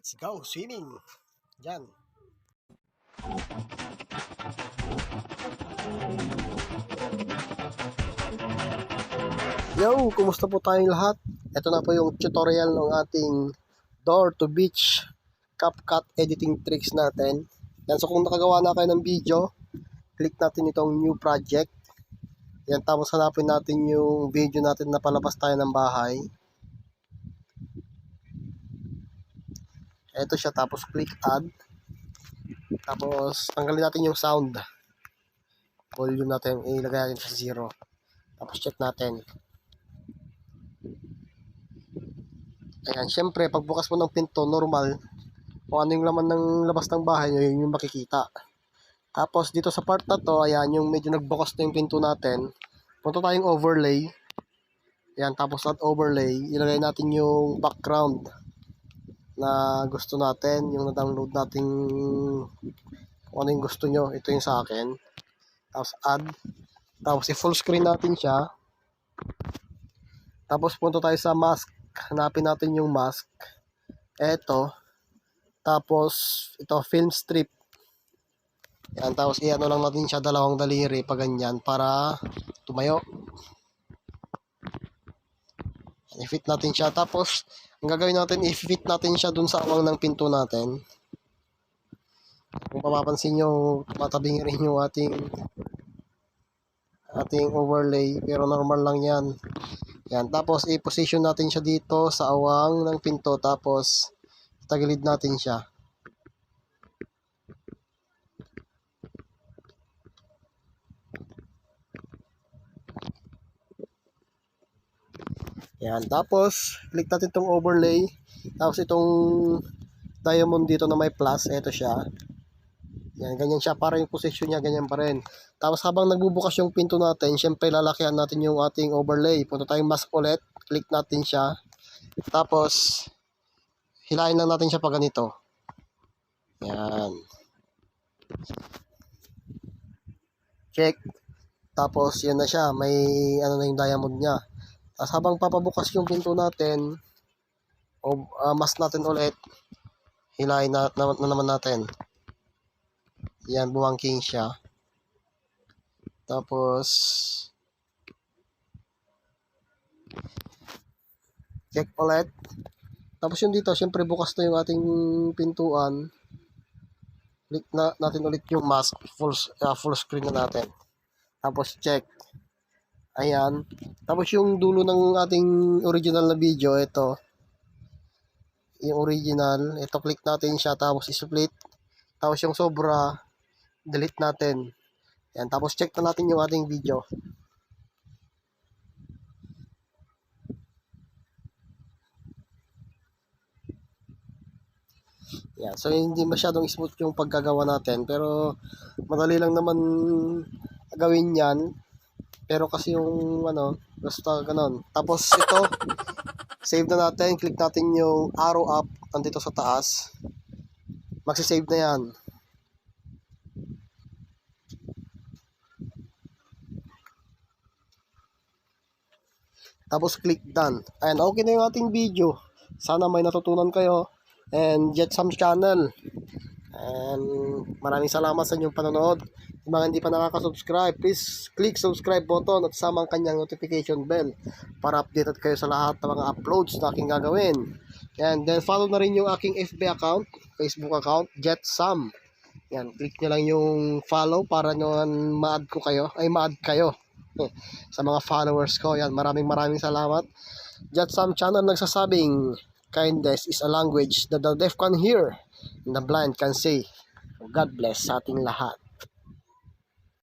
Let's go, swimming. Yan. Yo, kumusta po tayong lahat? Ito na po yung tutorial ng ating door to beach CapCut editing tricks natin. Yan, so kung nakagawa na kayo ng video, click natin itong new project. Yan, tapos hanapin natin yung video natin na palabas tayo ng bahay. Ito siya, tapos click add. Tapos, tanggalin natin yung sound. Volume natin, ilagay natin sa zero. Tapos check natin. Ayan, syempre, pagbukas mo ng pinto, normal, kung ano yung laman ng labas ng bahay nyo, yun yung makikita. Tapos, dito sa part na to, ayan, yung medyo nagbukas na yung pinto natin, punta tayong overlay. Ayan, tapos at overlay, ilagay natin yung background na gusto natin, yung na-download nating kung ano yung gusto nyo, ito yung sa akin. Tapos add, tapos i-full screen natin siya. Tapos punta tayo sa mask, hanapin natin yung mask. Eto, tapos ito film strip. Yan, tapos i-ano lang natin siya dalawang daliri pa ganyan para tumayo. I-fit natin siya. Tapos, ang gagawin natin, i-fit natin siya dun sa awang ng pinto natin. Kung mapapansin nyo, matabing rin yung ating ating overlay. Pero normal lang yan. Yan. Tapos, i-position natin siya dito sa awang ng pinto. Tapos, tagilid natin siya. Yan. Tapos, click natin itong overlay. Tapos, itong diamond dito na may plus. Ito siya. Yan, ganyan siya. Para yung position niya, ganyan pa rin. Tapos, habang nagbubukas yung pinto natin, syempre, lalakihan natin yung ating overlay. Punta tayong mask ulit. Click natin siya. Tapos, hilahin lang natin siya pa ganito. Yan. Check. Tapos, yan na siya. May, ano na yung diamond niya. Tapos habang papabukas yung pinto natin, o uh, mask natin ulit, hilahin na, na, na naman natin. Yan, buwangking siya. Tapos, check ulit. Tapos yung dito, syempre bukas na yung ating pintuan. Click na natin ulit yung mask, full, uh, full screen na natin. Tapos check. Ayan. Tapos yung dulo ng ating original na video, ito. Yung original, ito click natin siya tapos i-split. Tapos yung sobra, delete natin. Ayan. Tapos check na natin yung ating video. Yan. So, hindi masyadong smooth yung pagkagawa natin. Pero, madali lang naman gawin yan. Pero kasi yung, ano, basta ganon. Tapos, ito, save na natin. Click natin yung arrow up andito sa taas. Magsisave na yan. Tapos, click done. Ayan, okay na yung ating video. Sana may natutunan kayo and Jetsam channel. And maraming salamat sa inyong panonood. Mga hindi pa nakaka-subscribe, please click subscribe button at samang kanyang notification bell para updated kayo sa lahat ng mga uploads na aking gagawin. And then follow na rin yung aking FB account, Facebook account, Jetsam. Yan, click nyo lang yung follow para nyo ma-add ko kayo, ay ma-add kayo sa mga followers ko. Yan, maraming maraming salamat. Jetsam channel nagsasabing, kindness is a language that the deaf can hear and the blind can say. God bless sa ating lahat.